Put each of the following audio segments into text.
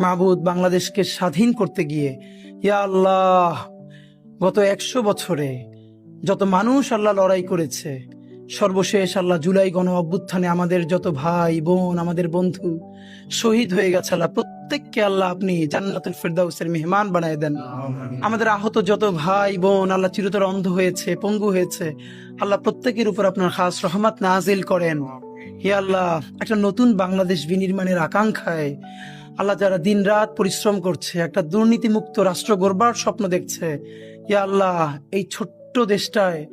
মাহবুদ বাংলাদেশকে স্বাধীন করতে গিয়ে ইয়া আল্লাহ গত একশো বছরে যত মানুষ আল্লাহ লড়াই করেছে সর্বশেষ আল্লাহ জুলাই গণ অভ্যুত্থানে আমাদের যত ভাই বোন আমাদের বন্ধু শহীদ হয়ে গেছে আল্লাহ প্রত্যেককে আল্লাহ আপনি জান্নাতুল ফেরদাউসের মেহমান বানায় দেন। আমাদের আহত যত ভাই বোন আল্লাহ চিরতর অন্ধ হয়েছে পঙ্গু হয়েছে আল্লাহ প্রত্যেকের উপর আপনার খাস রহমত নাজিল করেন। হে আল্লাহ একটা নতুন বাংলাদেশ বিনির্মাণের আকাঙ্ক্ষায় আল্লাহ যারা দিনরাত পরিশ্রম করছে একটা দুর্নীতিমুক্ত রাষ্ট্র গড়বার স্বপ্ন দেখছে হে আল্লাহ এই ছোট্ট দেশটায়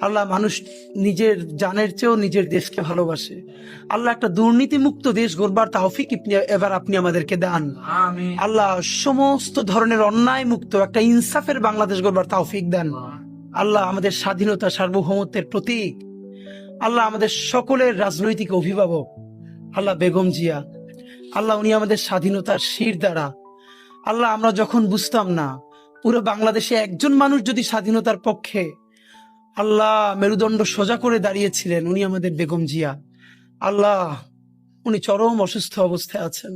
আল্লাহ মানুষ নিজের জানের চেয়েও নিজের দেশকে ভালোবাসে। আল্লাহ একটা দুর্নীতিমুক্ত দেশ গড়বার আপনি- এবার আপনি আমাদেরকে দান। আল্লাহ সমস্ত ধরনের অন্যায় মুক্ত একটা ইনসাফের বাংলাদেশ গড়বার তাওফিক দেন। আল্লাহ আমাদের স্বাধীনতা সার্বভৌমত্বের প্রতীক। আল্লাহ আমাদের সকলের রাজনৈতিক অভিভাবক। আল্লাহ বেগম জিয়া আল্লাহ উনি আমাদের স্বাধীনতার শির দ্বারা। আল্লাহ আমরা যখন বুঝতাম না পুরো বাংলাদেশে একজন মানুষ যদি স্বাধীনতার পক্ষে আল্লাহ মেরুদণ্ড সোজা করে দাঁড়িয়েছিলেন উনি আমাদের বেগম জিয়া। আল্লাহ উনি চরম অসুস্থ অবস্থায় আছেন।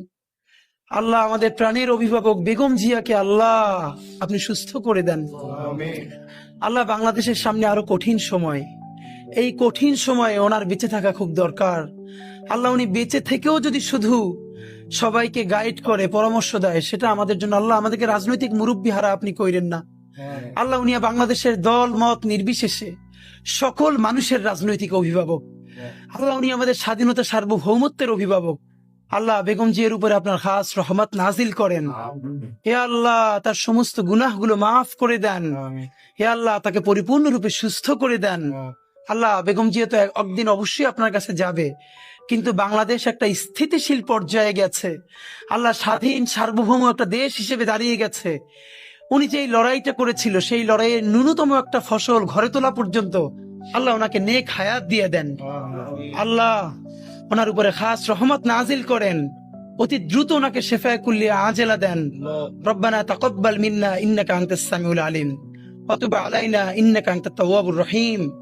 আল্লাহ আমাদের প্রাণের অভিভাবক বেগম জিয়াকে আল্লাহ আপনি সুস্থ করে দেন। আল্লাহ বাংলাদেশের সামনে আরও কঠিন সময় এই কঠিন সময়ে ওনার বেঁচে থাকা খুব দরকার। আল্লাহ উনি বেঁচে থেকেও যদি শুধু সবাইকে গাইড করে পরামর্শ দেয় সেটা আমাদের জন্য আল্লাহ আমাদেরকে রাজনৈতিক মুরব্বী হারা আপনি কইরেন না। আল্লাহ উনি বাংলাদেশের দল মত নির্বিশেষে সকল মানুষের রাজনৈতিক অভিভাবক। আল্লাহ উনি আমাদের স্বাধীনতা সার্বভৌমত্বের অভিভাবক। আল্লাহ বেগম জিয়ের উপরে আপনার খাস রহমত নাজিল করেন। হে আল্লাহ তার সমস্ত গুনাহগুলো মাফ করে দেন। হে আল্লাহ তাকে পরিপূর্ণরূপে সুস্থ করে দেন। আল্লাহ, বেগম জিয়া তো একদিন অবশ্যই আপনার কাছে যাবে। কিন্তু বাংলাদেশ একটা স্থিতিশীল পর্যায়ে গেছে। আল্লাহ স্বাধীন সার্বভৌম একটা দেশ হিসেবে দাঁড়িয়ে গেছে। উনি যে লড়াইটা করেছিল, সেই লড়াইয়ের ন্যূনতম একটা ফসল ঘরে তোলা পর্যন্ত আল্লাহ ওনাকে নেক হায়াত দিয়ে দেন। আল্লাহ ওনার উপরে খাস রহমত নাজিল করেন। অতি দ্রুত ওনাকে শেফায় কুল্লিয়া আজেলা দেন। রব্বানা তাকব্বাল মিন্না ইন্নাকা আনতাস সামিউল আলিম। ওয়া তুব আলাইনা ইন্নাকা আনতাত তাওয়াবুর রহিম।